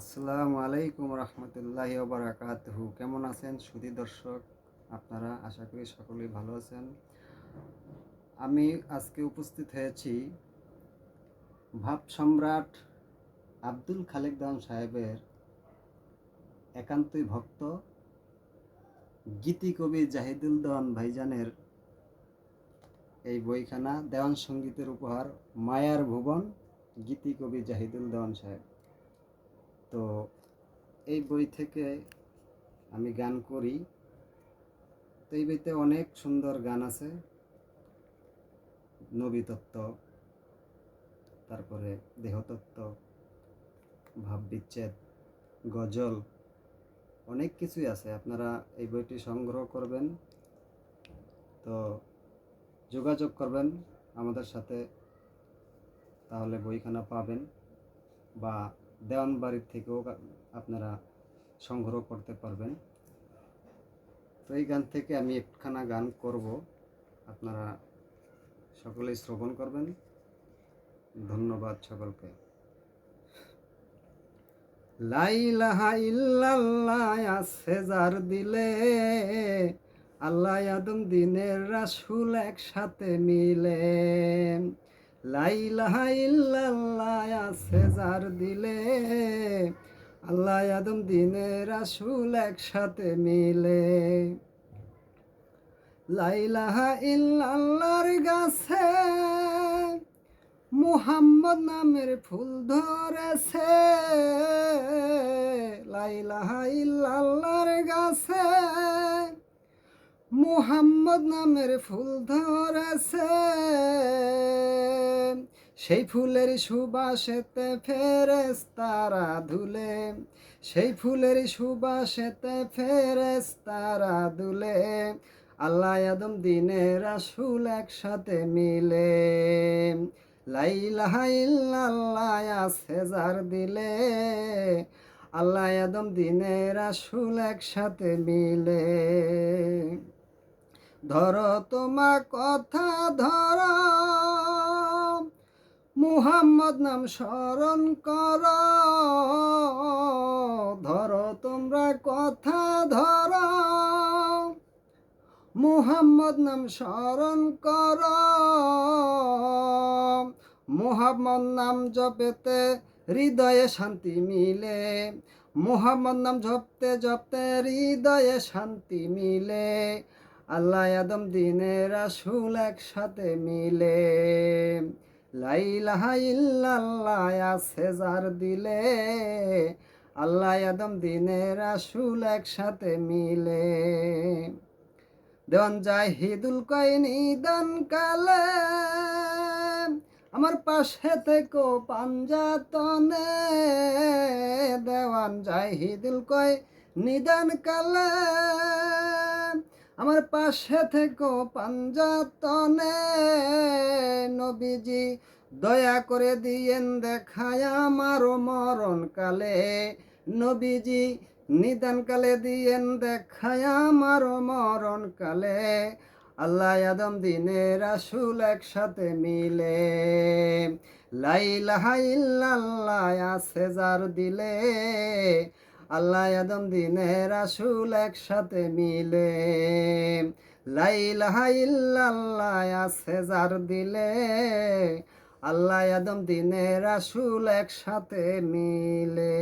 আসসালামু আলাইকুম রহমতুল্লাহি বারাকাতুহু। কেমন আছেন সুধী দর্শক? আপনারা আশা করি সকলেই ভালো আছেন। আমি আজকে উপস্থিত হয়েছি ভাব সম্রাট আব্দুল খালেক দান সাহেবের একান্তই ভক্ত, গীতি কবি জাহিদুল দন ভাইজানের এই বইখানা দেওয়ান সঙ্গীতের উপহার মায়ার ভুবন, গীতি কবি জাহিদুল দেওয়ান সাহেব। তো এই বই থেকে আমি গান করি। তো এই বইতে অনেক সুন্দর গান আছে। নবী তত্ত্ব, তারপরে দেহতত্ত্ব ভাববিচ্ছেদ গজল, অনেক কিছুই আছে। আপনারা এই বইটি সংগ্রহ করবেন। তো যোগাযোগ করবেন আমাদের সাথে, তাহলে বইখানা পাবেন বা দেওয়ান বাড়ির থেকেও আপনারা সংগ্রহ করতে পারবেন। তো এই গান থেকে আমি একখানা গান করব। আপনারা সকলেই শ্রবণ করবেন। ধন্যবাদ সকলকে। লাইলাহা ইল্লাল্লাহ আছে যার দিলে, আল্লাহ আদম দিনের রাসুল একসাথে মিলে। লাইলাহা ইল্লাল্লাহ আছে যার দিলে। আল্লাহ আদম দিনের রাসুল একসাথে মিলে। লাইলাহা ইল্লাল্লাহর গাছে মুহাম্মদ নামের ফুল ধরেছে। লাইলাহা ইল্লাল্লাহর মুহাম্মদ নামের ফুল ধরেছে। সেই ফুলের সুবাসেতে ফেরেস তারা ধুলে সেই ফুলের সুবাসেতে ফেরেস তারা দুলে। আল্লাহ আদম দিনের রাসুল একসাথে মিলে। লাইলাহা আছে যার দিলে। আল্লাহ আদম দিনের রাসুল একসাথে মিলে। ধর তোমা কথা ধর। মুহাম্মদ নাম স্মরণ কর। ধর তোমরা কথা ধর। মুহাম্মদ নাম স্মরণ কর। মুহাম্মদ নাম জপেতে হৃদয়ে শান্তি মিলে। মুহাম্মদ নাম জপতে জপতে হৃদয়ে শান্তি মিলে। আল্লাহ আদম দিনের রাসুল একসাথে মিলে। লাইলাহা আছে যার দিলে। আল্লাহ আদম দিনের রাসুল একসাথে মিলে। দেওয়ান জাহিদুল কয়নি দান কালে। আমার পাশে থেকো পাঞ্জাতনে। দেওয়ান জাহিদুল কয় নিদান কালে। আমার পাশে থেকো পাঞ্জাতনে নবীজি, দয়া করে দিয়েন দেখায় আমার মরণ কালে। নবীজি নিদান কালে দিয়েন দেখায় আমার মরণ কালে। আল্লাহ আদম দিনে রাসুল একসাথে মিলে। লাইলাহা ইল্লাল্লাহ আছে যার দিলে। আল্লাহ আদম দিনে রাসুল একসাথে মিলে। লাইলাহা ইল্লাল্লাহ আছে যার দিলে। আল্লাহ আদম দিনে রাসুল একসাথে মিলে।